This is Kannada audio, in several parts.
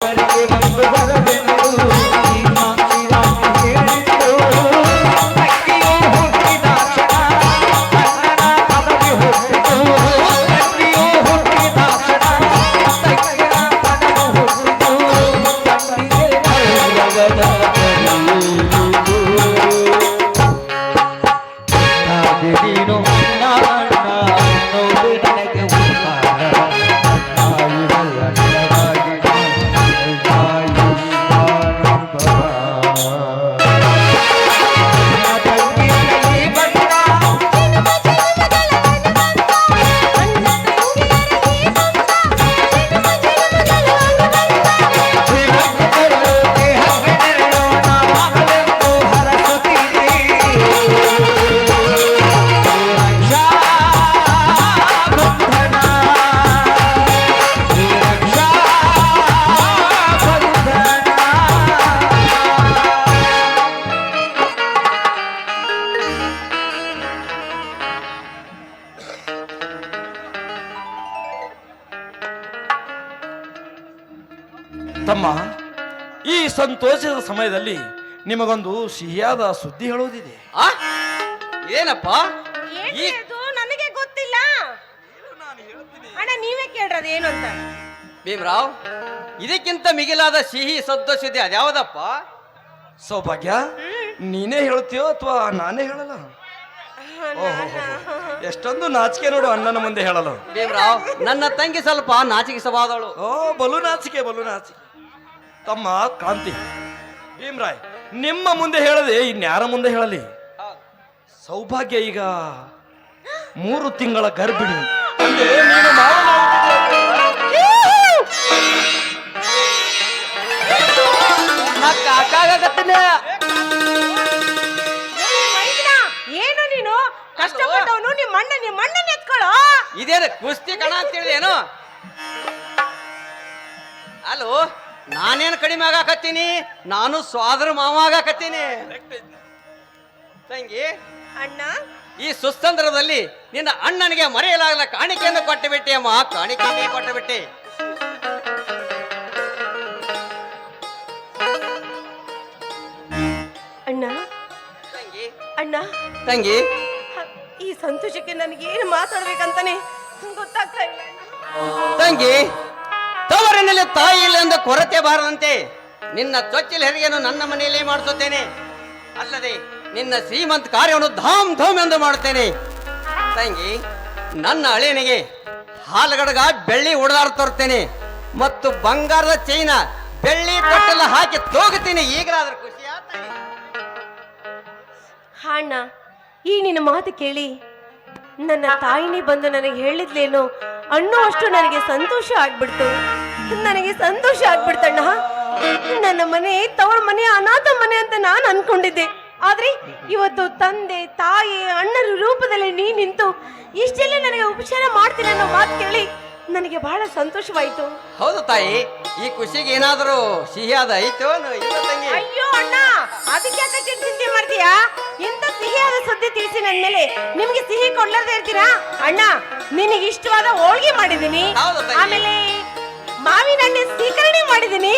ಅವರಿಗೆ ತಮ್ಮ ಈ ಸಂತೋಷದ ಸಮಯದಲ್ಲಿ ನಿಮಗೊಂದು ಸಿಹಿಯಾದ ಸುದ್ದಿ ಹೇಳುವುದಿದೆ. ಆ? ಏನಪ್ಪ? ಈ ಅದು? ನನಗೆ ಗೊತ್ತಿಲ್ಲ. ಅಣ್ಣ ನೀವೇ ಕೇಳ್ರದು ಏನು ಅಂತ. ಭೀಮರಾವ್ ಇದಕ್ಕಿಂತ ಮಿಗಿಲಾದ ಸಿಹಿ ಸದ್ದಸಿದೆ ಅದ್ಯಾವುದಪ್ಪ ಸೌಭಾಗ್ಯ ನೀನೇ ಹೇಳ್ತೀಯೋ ಅಥವಾ ನಾನೇ ಹೇಳಲ್ಲ? ಓಹೋ ಎಷ್ಟೊಂದು ನಾಚಿಕೆ ನೋಡು ಅಣ್ಣನ ಮುಂದೆ ಹೇಳಲು. ಭೀಮರಾವ್ ನನ್ನ ತಂಗಿ ಸ್ವಲ್ಪ ನಾಚಿಕೆ ಸವಾದಳು ಓ ಬಲು ನಾಚಿಕೆ ಬಲು ನಾಚಿಕೆ. ತಮ್ಮ ಕಾಂತಿ ಭೀಮ್ರಾಯ್ ನಿಮ್ಮ ಮುಂದೆ ಹೇಳದೆ ಇನ್ಯಾರ ಮುಂದೆ ಹೇಳಲಿ? ಸೌಭಾಗ್ಯ ಈಗ ಮೂರು ತಿಂಗಳ ಗರ್ಭಿಣಿ. ಏನು ನೀನು? ಕಷ್ಟಪಟ್ಟವನು ನಿಮ್ಮ ಅಣ್ಣ ನಿಮ್ಮ ಅಣ್ಣನ ಎತ್ಕೊಳ್ಳೋ ಇದೇನು ಕುಸ್ತಿ ಕಣ ಅಂತ ಹೇಳಿದೇನು ಅಲೋ? ನಾನೇನು ಕಡಿಮೆ ಆಗಾಕತ್ತೀನಿ? ನಾನು ಸ್ವಾದರ ಮಾವ ಆಗಾಕತ್ತೀನಿ. ತಂಗಿ ಅಣ್ಣ. ಈ ಸುಸ್ತಂದ್ರದಲ್ಲಿ ನಿನ್ನ ಅಣ್ಣನಿಗೆ ಮರೆಯಲಾಗದ ಕಾಣಿಕೆಯನ್ನು ಕೊಟ್ಟು ಬಿಟ್ಟೆ ಅಮ್ಮ. ಕಾಣಿಕೆಯನ್ನು ಕೊಟ್ಟು ಬಿಟ್ಟೆ ಅಣ್ಣ. ತಂಗಿ. ಅಣ್ಣ. ತಂಗಿ. ಈ ಸಂತೋಷಕ್ಕೆ ನನಗೆ ಏನು ಮಾತಾಡ್ಬೇಕಂತಾನೆ ಗೊತ್ತಾಗ್ತಾ ಇಲ್ಲ ತಂಗಿ. ತವರಿನಲ್ಲಿ ತಾಯಿ ಇಲ್ಲ ಎಂದು ಕೊರತೆ ಬಾರದಂತೆ ನಿನ್ನ ಚೊಚ್ಚಲ ಹೆರಿಗೆಯನ್ನು ನನ್ನ ಮನೆಯಲ್ಲೇ ಮಾಡಿಸುತ್ತೇನೆ. ಅಲ್ಲದೆ ನಿನ್ನ ಶ್ರೀಮಂತ ಕಾರ್ಯವನ್ನು ಧಾಮ್ ಧಾಮ್ ಎಂದು ಮಾಡುತ್ತೇನೆ. ತಂಗಿ, ನನ್ನ ಅಳಿಯನಿಗೆ ಹಾಲುಗಡಗ ಬೆಳ್ಳಿ ಉಡದಾರ ತರ್ತೇನೆ ಮತ್ತು ಬಂಗಾರದ ಚೈನ ಬೆಳ್ಳಿ ತೊಟ್ಟೆಲ್ಲ ಹಾಕಿ ತೋಗುತ್ತೀನಿ. ಈಗಲಾದ್ರೆ ಖುಷಿ ಹಾಣ್ಣ ಈ ನಿನ್ನ ಮಾತು ಕೇಳಿ ನನ್ನ ತಾಯಿನೇ ಬಂದು ನನಗೆ ಹೇಳಿದ್ಲೇನೋ ಅನ್ನೋ ಅಷ್ಟು ನನಗೆ ಸಂತೋಷ ಆಗ್ಬಿಡ್ತು. ನನಗೆ ಸಂತೋಷ ಆಗ್ಬಿಡ್ತಣ್ಣ. ನನ್ನ ಮನೆ ತವರ ಮನೆ ಅನಾಥ ಮನೆ ಅಂತ ನಾನು ಅನ್ಕೊಂಡಿದ್ದೆ. ಆದ್ರೆ ಇವತ್ತು ತಂದೆ ತಾಯಿ ಅಣ್ಣರ ರೂಪದಲ್ಲಿ ನೀ ನಿಂತು ಇಷ್ಟೆಲ್ಲ ನನಗೆ ಉಪಚಾರ ಮಾಡ್ತೀನಿ ಅನ್ನೋ ಮಾತು ಕೇಳಿ ನನಗೆ ಬಹಳ ಸಂತೋಷವಾಯ್ತು. ಹೌದು ತಾಯಿ ಈ ಖುಷಿಗೆ ಏನಾದರೂ ಸಿಹಿಯಾದ ಐತೋ ತಂಗಿ? ಅಯ್ಯೋ ಅಣ್ಣ ಅದಕ್ಕೆ ಯಾಕೆ ಚಿಂತೆ ಮಾಡ್ತೀಯಾ? ಇಂತ ಸಿಹಿಯಾದ ಸುದ್ದಿ ತಿಳಿಸಿ ನನ್ ಮೇಲೆ? ನಿಮ್ಗೆ ಸಿಹಿ ಕೊಡ್ಲಾರ್ದೆ ಇರ್ತೀರಾ? ಅಣ್ಣ ನಿನಗೆ ಇಷ್ಟವಾದ ಹೋಳಿಗೆ ಮಾಡಿದೀನಿ. ಆಮೇಲೆ ಹಣ್ಣಿನ ಸ್ವೀಕರಣೆ ಮಾಡಿದೀನಿ.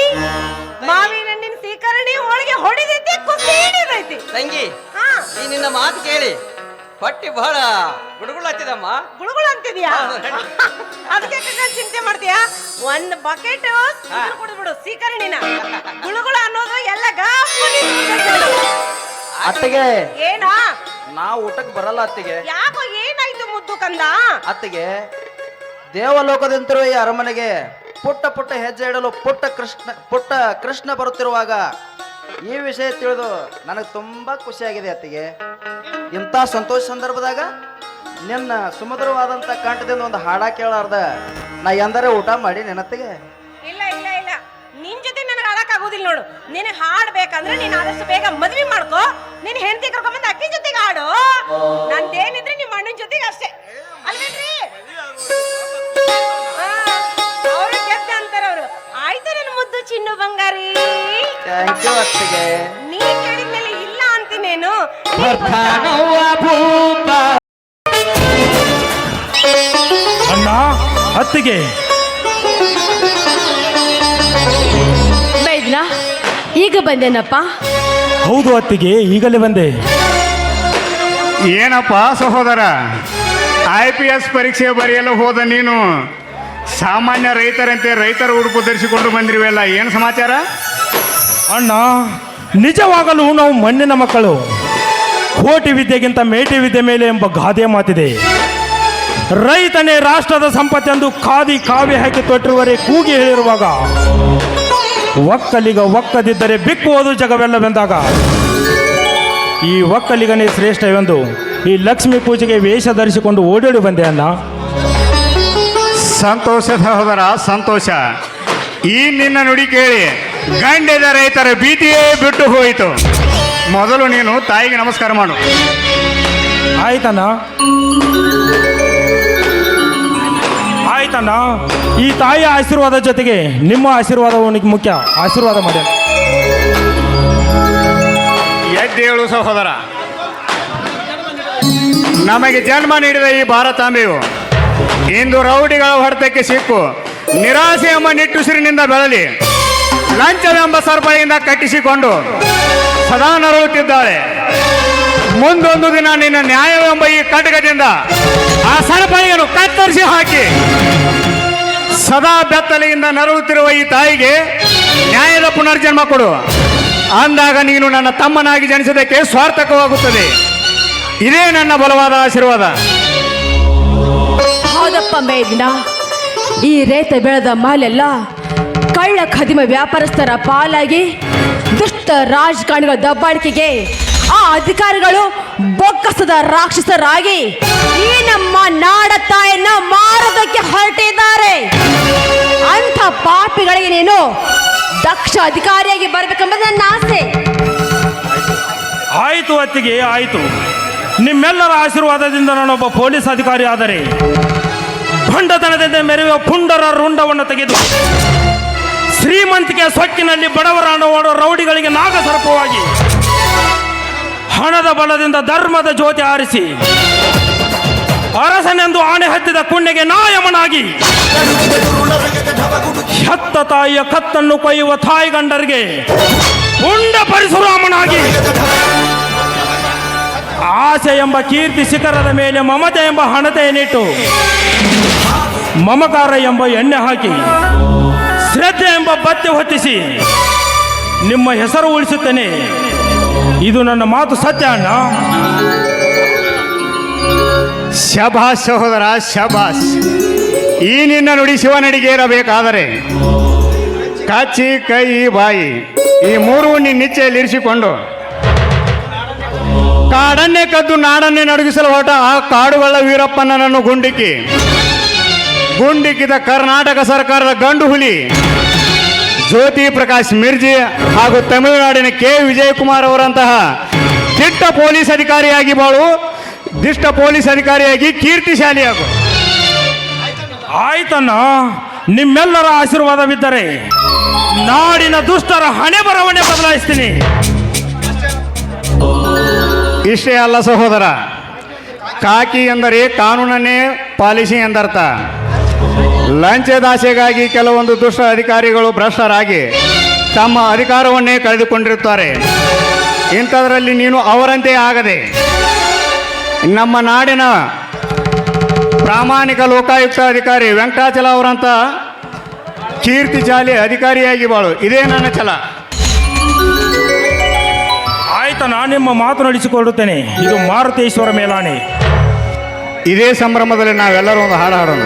ಮಾವಿನ ಹಣ್ಣಿನ ಸೀಕರಣೆ ಹೋಳಿಗೆ ಹೊಡೆದೈತಿ ಕುಸಿ ಹಿಡಿದೈತಿ. ತಂಗಿ ಹಾ. ಈ ನಿನ್ನ ಮಾತು ಕೇಳಿ. ಹೊಟ್ಟಿ ಬಹಳ ಗುಡುಗುಳತ್ತಿದಮ್ಮ ಗುಳುಗುಳು ಅಂತಿದ್ಯಾ ಅದಕ್ಕೆ ಚಿಂತೆ ಮಾಡ್ತೀಯಾ? ಒಂದ್ ಬಕೆಟ್ ಕುಡಿದ್ಬಿಡು ಸೀಕರಣಿನ ಗುಳುಗುಳು ಅನ್ನೋದು ಎಲ್ಲ ಗಪ್ಪನಿ ಅತ್ತಿಗೆ. ಏನಾ? ನಾ ಊಟಕ್ಕೆ ಬರಲ್ಲ ಅತ್ತಿಗೆ. ಯಾಕೋ ಏನಾಯ್ತು ಮುದ್ದು ಕಂದ? ಅತ್ತಿಗೆ ದೇವಲೋಕದಿಂತರೂ ಈ ಅರಮನೆಗೆ ಪುಟ್ಟ ಪುಟ್ಟ ಹೆಜ್ಜೆ ಇಡಲು ಪುಟ್ಟ ಕೃಷ್ಣ ಪುಟ್ಟ ಕೃಷ್ಣ ಬರುತ್ತಿರುವಾಗ ಈ ವಿಷಯ ತಿಳಿದು ನನಗೆ ತುಂಬಾ ಖುಷಿಯಾಗಿದೆ ಅತ್ತಿಗೆ. ಇಂಥ ಸಂತೋಷ ಸಂದರ್ಭದಾಗ ನಿನ್ನ ಸುಮಧುರವಾದಂಥ ಕಂಠದಿಂದ ಒಂದು ಹಾಡ ಕೇಳಾರ್ದ. ನಾ ಎಂದರೆ ಊಟ ಮಾಡಿ ನೆನತ್ತಿಗೆ ಇಲ್ಲ ಇಲ್ಲ ಇಲ್ಲ. ನಿನ್ ಜೊತೆ ನನಗೆ ಆಡಕ್ ಆಗೋದಿಲ್ಲ ನೋಡು. ನೀನು ಹಾಡ್ಬೇಕಂದ್ರೆ ನೀನ್ ಆದಷ್ಟು ಬೇಗ ಮದ್ವೆ ಮಾಡ್ಕೋ. ನಿನ್ ಹೆಂಡತಿ ಕರ್ಕೊಂಬಂದು ಅಕ್ಕಿ ಜೊತೆಗೆ ಹಾಡು. ನಂದೇನಿದ್ರೆ ನಿಮ್ಮ ಅಣ್ಣನ ಜೊತೆಗೆ ಅಷ್ಟೇ. ಅಲ್ವೇನ್ರಿ? ಚಿನ್ನು ಬಂಗಾರಿ. ಥ್ಯಾಂಕ್ ಯು ಅತ್ತಿಗೆ. ನೀ ಕೇಳಿದ್ಮೇಲೆ ಇಲ್ಲ ಅಂತೀನೇನು? ಪ್ರಧಾನವ್ವ ಭೂಪ ಅಣ್ಣ ಅತ್ತಿಗೆ. ಈಗ ಬಂದೇನಪ್ಪ? ಹೌದು ಅತ್ತಿಗೆ ಈಗಲೇ ಬಂದೆ. ಏನಪ್ಪ ಸಹೋದರ? ಐ ಪಿ ಎಸ್ ಪರೀಕ್ಷೆ ಬರೆಯಲು ಹೋದ ನೀನು? ಸಾಮಾನ್ಯ ರೈತರಂತೆ ರೈತರ ಉಡುಪು ಧರಿಸಿಕೊಂಡು ಬಂದಿರುವೆಲ್ಲ ಏನು ಸಮಾಚಾರ? ಅಣ್ಣ, ನಿಜವಾಗಲೂ ನಾವು ಮಣ್ಣಿನ ಮಕ್ಕಳು. ಕೋಟಿ ವಿದ್ಯೆಗಿಂತ ಮೇಟಿ ವಿದ್ಯೆ ಮೇಲೆ ಎಂಬ ಗಾದೆ ಮಾತಿದೆ. ರೈತನೇ ರಾಷ್ಟ್ರದ ಸಂಪತ್ತೆಂದು ಖಾದಿ ಕಾವಿ ಹಾಕಿ ತೊಟ್ಟಿರುವರೆ ಕೂಗಿ ಹೇಳಿರುವಾಗ, ಒಕ್ಕಲಿಗ ಒಕ್ಕದಿದ್ದರೆ ಬಿಕ್ಕುವುದು ಜಗವೆಲ್ಲವೆಂದಾಗ. ಈ ಒಕ್ಕಲಿಗನೇ ಶ್ರೇಷ್ಠವೆಂದು ಈ ಲಕ್ಷ್ಮಿ ಪೂಜೆಗೆ ವೇಷ ಧರಿಸಿಕೊಂಡು ಓಡಾಡಿ ಬಂದೆ ಅಣ್ಣ. ಸಂತೋಷ ಸಹೋದರ ಸಂತೋಷ. ಈ ನಿನ್ನ ನುಡಿ ಕೇಳಿ ಗಂಡೆದ ರೈತರ ಭೀತಿಯೇ ಬಿಟ್ಟು ಹೋಯಿತು. ಮೊದಲು ನೀನು ತಾಯಿಗೆ ನಮಸ್ಕಾರ ಮಾಡು. ಆಯ್ತಣ್ಣ. ಆಯ್ತಣ್ಣ. ಈ ತಾಯಿಯ ಆಶೀರ್ವಾದ ಜೊತೆಗೆ ನಿಮ್ಮ ಆಶೀರ್ವಾದ ಅವನಿಗೆ ಮುಖ್ಯ. ಆಶೀರ್ವಾದ ಮಾಡಿ. ಎದ್ದೇಳು ಸಹೋದರ. ನಮಗೆ ಜನ್ಮ ನೀಡಿದ ಈ ಭಾರತಾಂಬೆಯು ಇಂದು ರೌಡಿಗಳ ಹೊಡೆತಕ್ಕೆ ಸಿಕ್ಕು. ನಿರಾಸೆ ಎಂಬ ನಿಟ್ಟುಸಿರಿನಿಂದ ಬೆಳಲಿ. ಲಂಚವೆಂಬ ಸರ್ಪಳಿಯಿಂದ ಕಟ್ಟಿಸಿಕೊಂಡು ಸದಾ ನರಳುತ್ತಿದ್ದಾಳೆ. ಮುಂದೊಂದು ದಿನ ನಿನ್ನ ನ್ಯಾಯವೆಂಬ ಈ ಕಟಕದಿಂದ ಆ ಸರಪಳಿಯನ್ನು ಕತ್ತರಿಸಿ ಹಾಕಿ. ಸದಾ ಬೆತ್ತಲೆಯಿಂದ ನರಳುತ್ತಿರುವ ಈ ತಾಯಿಗೆ ನ್ಯಾಯದ ಪುನರ್ಜನ್ಮ ಕೊಡು. ಅಂದಾಗ ನೀನು ನನ್ನ ತಮ್ಮನಾಗಿ ಜನಿಸೋದಕ್ಕೆ ಸ್ವಾರ್ಥಕವಾಗುತ್ತದೆ. ಇದೇ ನನ್ನ ಬಲವಾದ ಆಶೀರ್ವಾದ. ಹೌದಪ್ಪ ಮೇದಿನ ಈ ರೈತ ಬೆಳೆದ ಮಾಲೆಲ್ಲ ಕಳ್ಳ ಖದಿಮ ವ್ಯಾಪಾರಸ್ಥರ ಪಾಲಾಗಿ ದುಷ್ಟ ರಾಜಕಾರಣಿಗಳ ದಬ್ಬಾಳಿಕೆಗೆ ಆ ಅಧಿಕಾರಿಗಳು ಬೊಕ್ಕಸದ ರಾಕ್ಷಸರಾಗಿ ಈ ನಮ್ಮ ನಾಡ ತಾಯನ್ನ ಮಾರೋದಕ್ಕೆ ಹೊರಟಿದ್ದಾರೆ. ಅಂಥ ಪಾಪಿಗಳಿಗೆ ನೀನು ದಕ್ಷ ಅಧಿಕಾರಿಯಾಗಿ ಬರಬೇಕೆಂಬುದು ನನ್ನ ಆಸೆ. ಆಯಿತು ಅತ್ತಿಗೆ, ಆಯಿತು. ನಿಮ್ಮೆಲ್ಲರ ಆಶೀರ್ವಾದದಿಂದ ನಾನೊಬ್ಬ ಪೊಲೀಸ್ ಅಧಿಕಾರಿ ಆದರೆ ಭಂಡತನದಿಂದ ಮೆರೆಯುವ ಪುಂಡರ ರುಂಡವನ್ನು ತೆಗೆದು ಶ್ರೀಮಂತಿಕೆಯ ಸೊಕ್ಕಿನಲ್ಲಿ ಬಡವರ ರೌಡಿಗಳಿಗೆ ನಾಗಸರ್ಪವಾಗಿ ಹಣದ ಬಲದಿಂದ ಧರ್ಮದ ಜ್ಯೋತಿ ಆರಿಸಿ ಅರಸನೆಂದು ಆನೆ ಹತ್ತಿದ ಕುಣ್ಣೆಗೆ ನಾಯಮನಾಗಿ ಹೆತ್ತ ತಾಯಿಯ ಕತ್ತನ್ನು ಕೊಯ್ಯುವ ತಾಯಿ ಗಂಡರಿಗೆ ಉಂಡ ಪರಶುರಾಮನಾಗಿ ಆಸೆ ಎಂಬ ಕೀರ್ತಿ ಶಿಖರದ ಮೇಲೆ ಮಮತೆ ಎಂಬ ಹಣತೆಯನ್ನಿಟ್ಟು ಮಮಕಾರ ಎಂಬ ಎಣ್ಣೆ ಹಾಕಿ ಶ್ರದ್ಧೆ ಎಂಬ ಬತ್ತೆ ಹೊತ್ತಿಸಿ ನಿಮ್ಮ ಹೆಸರು ಉಳಿಸುತ್ತೇನೆ. ಇದು ನನ್ನ ಮಾತು ಸತ್ಯ ಅಣ್ಣ. ಶಭಾ ಸಹೋದರ ಶಭಾಸ್ ಈ ನಿನ್ನ ನುಡಿ ಶಿವನಡಿಗೆ ಇರಬೇಕಾದರೆ ಕಾಚಿ ಕೈ ಬಾಯಿ ಈ ಮೂರು ನಿನ್ನಿಚ್ಚೆಯಲ್ಲಿ ಇರಿಸಿಕೊಂಡು ಕಾಡನ್ನೇ ಕದ್ದು ನಾಡನ್ನೇ ನಡುಗಿಸಲು ಹೊರಟ ಆ ಕಾಡುಗಳ ವೀರಪ್ಪನನ್ನು ಗುಂಡಿಕ್ಕಿ. ಗುಂಡಿಕ್ಕಿದ ಕರ್ನಾಟಕ ಸರ್ಕಾರದ ಗಂಡು ಹುಲಿ, ಜ್ಯೋತಿ ಪ್ರಕಾಶ್ ಮಿರ್ಜಿ ಹಾಗೂ ತಮಿಳುನಾಡಿನ ಕೆ ವಿಜಯಕುಮಾರ್ ಅವರಂತಹ ದಿಟ್ಟ ಪೊಲೀಸ್ ಅಧಿಕಾರಿಯಾಗಿ ಬಾಳು, ದಿಷ್ಟ ಪೊಲೀಸ್ ಅಧಿಕಾರಿಯಾಗಿ ಕೀರ್ತಿಶಾಲಿಯಾಗು. ಆಯ್ತಣ್ಣ, ನಿಮ್ಮೆಲ್ಲರ ಆಶೀರ್ವಾದವಿದ್ದರೆ ನಾಡಿನ ದುಷ್ಟರ ಹಣೆ ಬರವಣೆ ಬದಲಾಯಿಸ್ತೀನಿ. ಇಷ್ಟೇ ಅಲ್ಲ ಸಹೋದರ. ಕಾಕಿ ಎಂದರೆ ಕಾನೂನನ್ನೇ ಪಾಲಿಸಿ ಎಂದರ್ಥ. ಲಂಚದಾಸೆಗಾಗಿ ಕೆಲವೊಂದು ದುಷ್ಟ ಅಧಿಕಾರಿಗಳು ಭ್ರಷ್ಟರಾಗಿ ತಮ್ಮ ಅಧಿಕಾರವನ್ನೇ ಕಳೆದುಕೊಂಡಿರುತ್ತಾರೆ. ಇಂಥದ್ರಲ್ಲಿ ನೀನು ಅವರಂತೆ ಆಗದೆ ನಮ್ಮ ನಾಡಿನ ಪ್ರಾಮಾಣಿಕ ಲೋಕಾಯುಕ್ತ ಅಧಿಕಾರಿ ವೆಂಕಟಾಚಲ ಅವರಂತ ಕೀರ್ತಿ ಚಾಲಿ ಅಧಿಕಾರಿಯಾಗಿ ಬಾಳು. ಇದೇ ನನ್ನ ಛಲ. ಆಯ್ತಣ್ಣ ನಿಮ್ಮ ಮಾತು ನಡೆಸಿಕೊಳ್ಳುತ್ತೇನೆ. ಇದು ಮಾರುತೇಶ್ವರ ಮೇಲಾನೆ ಇದೇ ಸಂಭ್ರಮದಲ್ಲಿ ನಾವೆಲ್ಲರೂ ಒಂದು ಹಾಡು ಹಾಡೋಣ.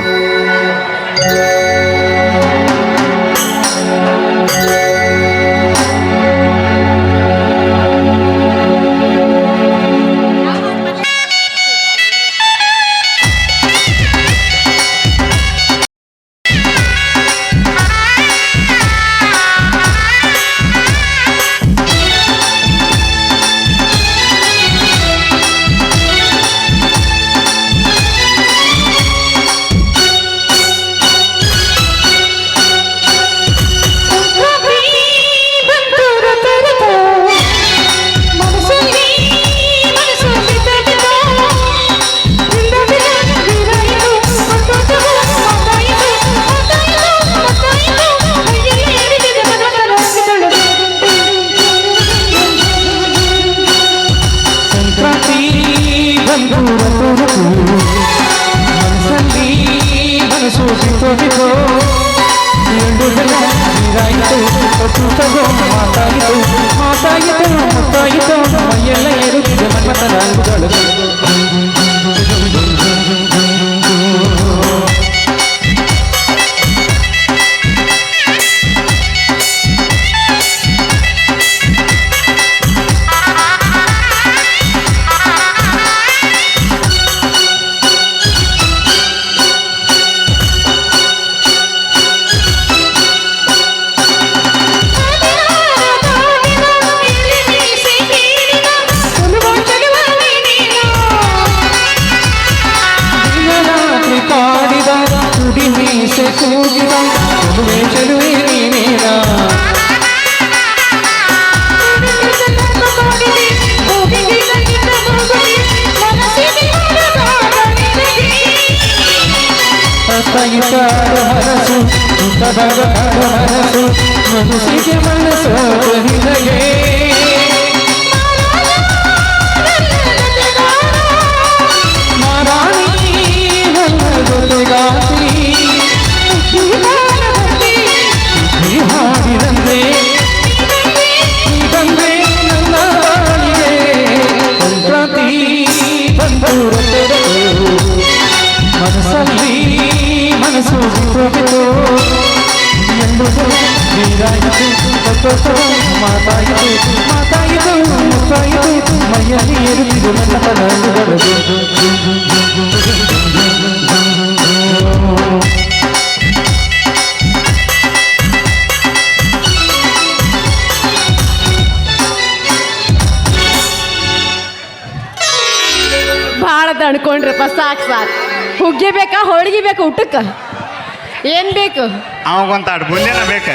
ಸುತ್ತದಾಗ ಮನಸ್ಸು ಮನಸ್ಸಿಗೆ ಮನಸ್ಸು ನಿನಗೆ ನೀರಾಯಿತು ಗೊತ್ತೊತ್ತು ಮಾತಾಯಿತು ಮಾತಾಯಿತು ಮುತ್ತಾಯಿತು ಮೈಯಲ್ಲಿ ಏರುತ್ತಿರು ನನ್ನ ತನಗಳು ಭಾಳ ತಣ್ಕೊಂಡ್ರಪ್ಪ ಸಾಕು ಸಾಕು ಹುಗ್ಗಿ ಬೇಕಾ ಹೋಳಿಗೆ ಬೇಕಾ ಊಟಕ್ಕೆ ಏನು ಬೇಕು ಅವಂಗೊಂತ ಬುಂದೇನ ಬೇಕ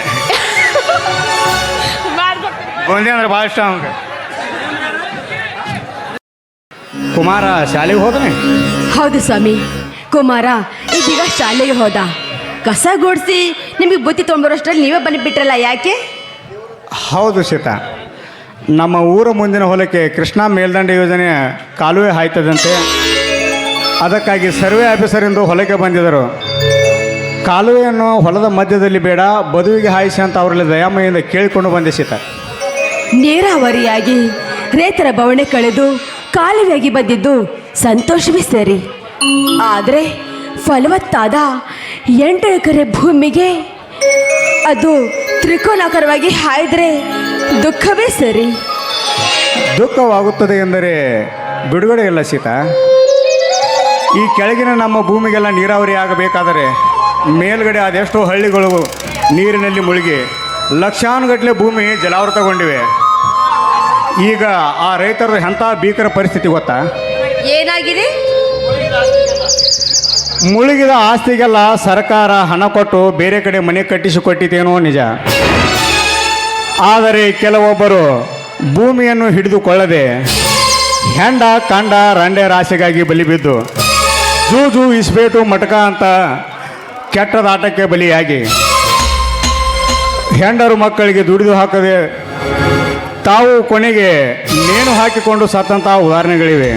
ಬುಂದಿ ಅಂದ್ರೆ ಭಾಳ ಇಷ್ಟ ಅವಂಗ ಕುಮಾರ ಶಾಲೆಗೆ ಹೋದನೆ ಹೌದು ಸ್ವಾಮಿ. ಕುಮಾರ ಇದೀಗ ಶಾಲೆಗೆ ಹೋದ. ಕಸ ಗುಡಿಸಿ ನಿಮಗೆ ಬುತ್ತಿ ತೊಂಬರೋಷ್ಟರಲ್ಲಿ ನೀವೇ ಬಂದುಬಿಟ್ರಲ್ಲ ಯಾಕೆ? ಹೌದು ಸೀತಾ. ನಮ್ಮ ಊರ ಮುಂದಿನ ಹೊಲಕ್ಕೆ ಕೃಷ್ಣಾ ಮೇಲ್ದಂಡೆ ಯೋಜನೆ ಕಾಲುವೆ ಹಾಯ್ತದಂತೆ. ಅದಕ್ಕಾಗಿ ಸರ್ವೆ ಆಫೀಸರಿಂದ ಹೊಲಕ್ಕೆ ಬಂದಿದ್ದರು. ಕಾಲುವೆಯನ್ನು ಹೊಲದ ಮಧ್ಯದಲ್ಲಿ ಬೇಡ ಬದುವಿಗೆ ಹಾಯಿಸಿ ಅಂತ ಅವರಲ್ಲಿ ದಯಾಮಯಿಂದ ಕೇಳಿಕೊಂಡು ಬಂದೆ ಸೀತಾ. ನೀರಾವರಿಯಾಗಿ ರೈತರ ಬವಣೆ ಕಳೆದು ಕಾಲುವೆಯಾಗಿ ಬಂದಿದ್ದು ಸಂತೋಷವೇ ಸರಿ. ಆದರೆ ಫಲವತ್ತಾದ ಎಂಟು ಎಕರೆ ಭೂಮಿಗೆ ಅದು ತ್ರಿಕೋನಾಕಾರವಾಗಿ ಹಾಯ್ದರೆ ದುಃಖವೇ ಸರಿ. ದುಃಖವಾಗುತ್ತದೆ ಎಂದರೆ ಬಿಡುಗಡೆ ಇಲ್ಲ ಸೀತಾ. ಈ ಕೆಳಗಿನ ನಮ್ಮ ಭೂಮಿಗೆಲ್ಲ ನೀರಾವರಿ ಆಗಬೇಕಾದರೆ ಮೇಲ್ಗಡೆ ಅದೆಷ್ಟೋ ಹಳ್ಳಿಗಳು ನೀರಿನಲ್ಲಿ ಮುಳುಗಿ ಲಕ್ಷಾನುಗಟ್ಟಲೆ ಭೂಮಿ ಜಲಾವೃತಗೊಂಡಿವೆ. ಈಗ ಆ ರೈತರ ಎಂಥ ಭೀಕರ ಪರಿಸ್ಥಿತಿ ಗೊತ್ತಾ? ಏನಾಗಿದೆ? ಮುಳುಗಿದ ಆಸ್ತಿಗೆಲ್ಲ ಸರ್ಕಾರ ಹಣ ಕೊಟ್ಟು ಬೇರೆ ಕಡೆ ಮನೆ ಕಟ್ಟಿಸಿಕೊಟ್ಟಿದ್ದೇನೋ ನಿಜ. ಆದರೆ ಕೆಲವೊಬ್ಬರು ಭೂಮಿಯನ್ನು ಹಿಡಿದುಕೊಳ್ಳದೆ ಹೆಂಡ ಕಂಡ ರಂಡೆ ರಾಶಿಗಾಗಿ ಬಲಿಬಿದ್ದು ಜೂ ಇಸ್ಬೇಟು ಮಟಕ ಅಂತ ಕೆಟ್ಟದಾಟಕ್ಕೆ ಬಲಿಯಾಗಿ ಹೆಂಡರು ಮಕ್ಕಳಿಗೆ ದುಡಿದು ಹಾಕದೆ ತಾವು ಕೊನೆಗೆ ನೇಣು ಹಾಕಿಕೊಂಡು ಸತ್ತಂತಹ ಉದಾಹರಣೆಗಳಿವೆ.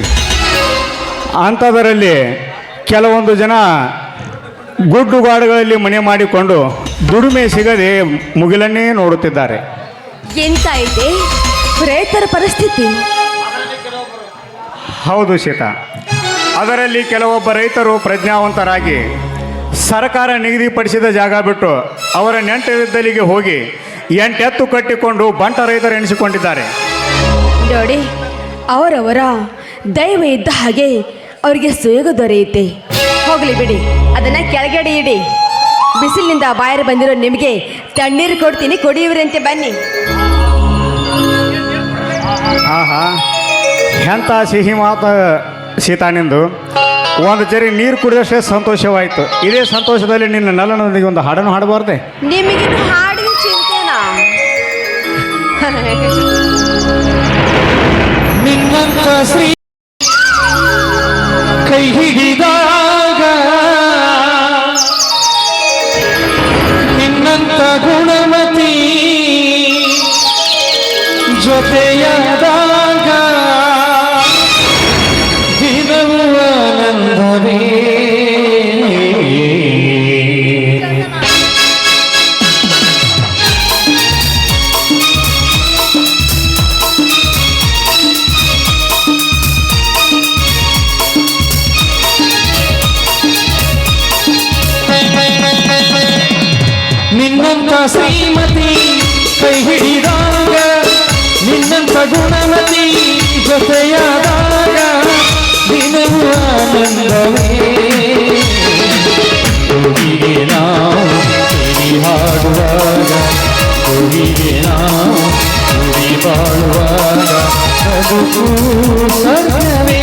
ಅಂಥದರಲ್ಲಿ ಕೆಲವೊಂದು ಜನ ಗುಡ್ಡುಗಾಡುಗಳಲ್ಲಿ ಮನೆ ಮಾಡಿಕೊಂಡು ದುಡಿಮೆ ಸಿಗದೆ ಮುಗಿಲನ್ನೇ ನೋಡುತ್ತಿದ್ದಾರೆ. ಎಂತ ಇದೆ? ರೈತರ ಪರಿಸ್ಥಿತಿ. ಹೌದು ಶೀತ ಅದರಲ್ಲಿ ಕೆಲವೊಬ್ಬ ರೈತರು ಪ್ರಜ್ಞಾವಂತರಾಗಿ ಸರ್ಕಾರ ನಿಗದಿಪಡಿಸಿದ ಜಾಗ ಬಿಟ್ಟು ಅವರ ನೆಂಟರಿದ್ದಲಿಗೆ ಹೋಗಿ ಎಂಟೆತ್ತು ಕಟ್ಟಿಕೊಂಡು ಬಂಟ ರೈತರು ಎಣಿಸಿಕೊಂಡಿದ್ದಾರೆ. ನೋಡಿ ಅವರವರ ದೈವ ಇದ್ದ ಹಾಗೆ ಅವರಿಗೆ ಸುಯೋಗ ದೊರೆಯುತ್ತೆ. ಹೋಗಲಿ ಬಿಡಿ ಅದನ್ನ ಕೆಳಗಡೆ ಇಡಿ. ಬಿಸಿಲಿನಿಂದ ಬಾಯರು ಬಂದಿರೋ ನಿಮಗೆ ತಣ್ಣೀರು ಕೊಡ್ತೀನಿ ಕುಡಿಯುವರಂತೆ ಬನ್ನಿ. ಆಹಾ ಎಂಥ ಸಿಹಿ ಮಾತ ಸೀತಾನಿಂದು. ಒಂದು ಜರಿ ನೀರು ಕುಡಿದಷ್ಟೇ ಸಂತೋಷವಾಯಿತು. ಇದೇ ಸಂತೋಷದಲ್ಲಿ ನಿನ್ನ ನಲನೊಂದಿಗೆ ಒಂದು ಹಾಡನ್ನು ಹಾಡಬಾರ್ದೆ? ನಿಮಗೆ ಹಾಡಿನ ಚಿಂತೆನಾ? ನಿನ್ನಂತ ಶ್ರೀ ಶ್ರೀಮತಿ ಕೈ ಹಿಡಿದಾಗ ನಿನ್ನಂತ ಗುಣಮತಿ ಜೊತೆಯಾದಾಗ ದಿನವೂ ಆನಂದವೇ ಹೀಗೆ ನಾವು ಸೇರಿ ಹಾಡುವಾಗ ಹೀಗೆ ನಾವು ಕೂಡಿ ಬಾಳುವಾಗ ಬದುಕು ಸ್ವರ್ಗವೇ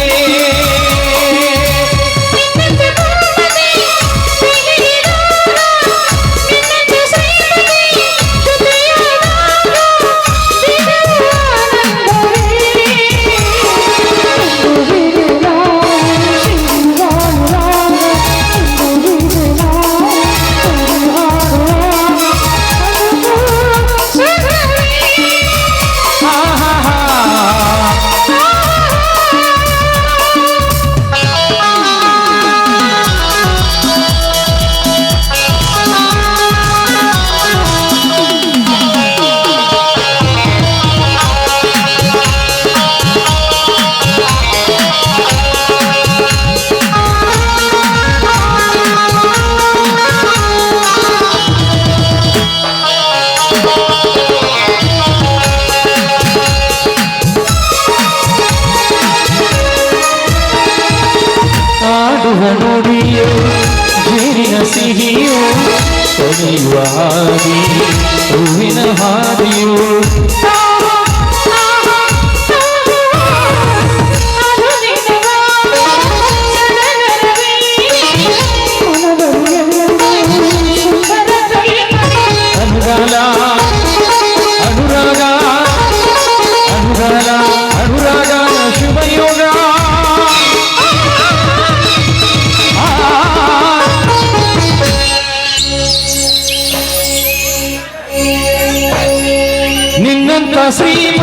ನಿನ್ನಂತ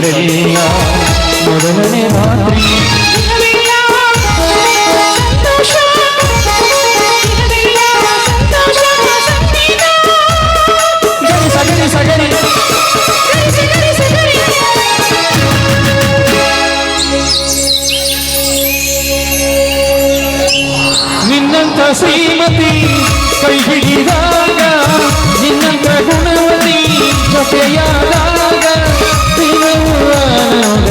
ರಾತ್ರಿಗಳೆಲ್ಲ ಮೊದಲನೇ ರಾತ್ರಿ ಸಗಣಿ ಸಗಣಿ ನಿನ್ನಂತ ಶ್ರೀಮತಿ ಕೈ ಹಿಡಿದಾಗ ನಿನ್ನಂತ ಗುಣವತಿ ಜೊತೆಯ Hello.